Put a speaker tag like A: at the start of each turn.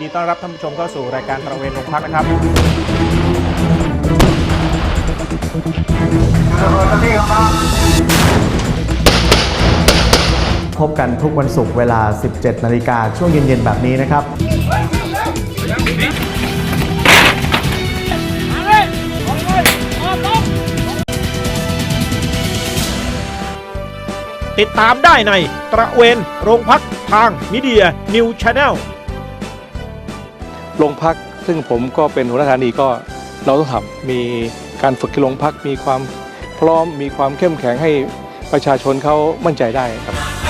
A: ดีต้อนรับท่านผู้ชมเข้าสู่รายการตระเวนโรงพักนะครับ
B: พบกันทุกวันศุกร์เวลา 17 นาฬิกาช่วงเย็น ๆ แบบนี้นะครับ
A: ติดตามได้ในตระเวนโรงพักทางมิเดียนิวชาแนล
C: โรงพัก ซึ่งผมก็เป็นหัวหน้าสถานีก็เราต้องทำมีการฝึกที่โรงพักมีความพร้อมมีความเข้มแข็งให้ประชาชนเขามั่นใจได้ครับ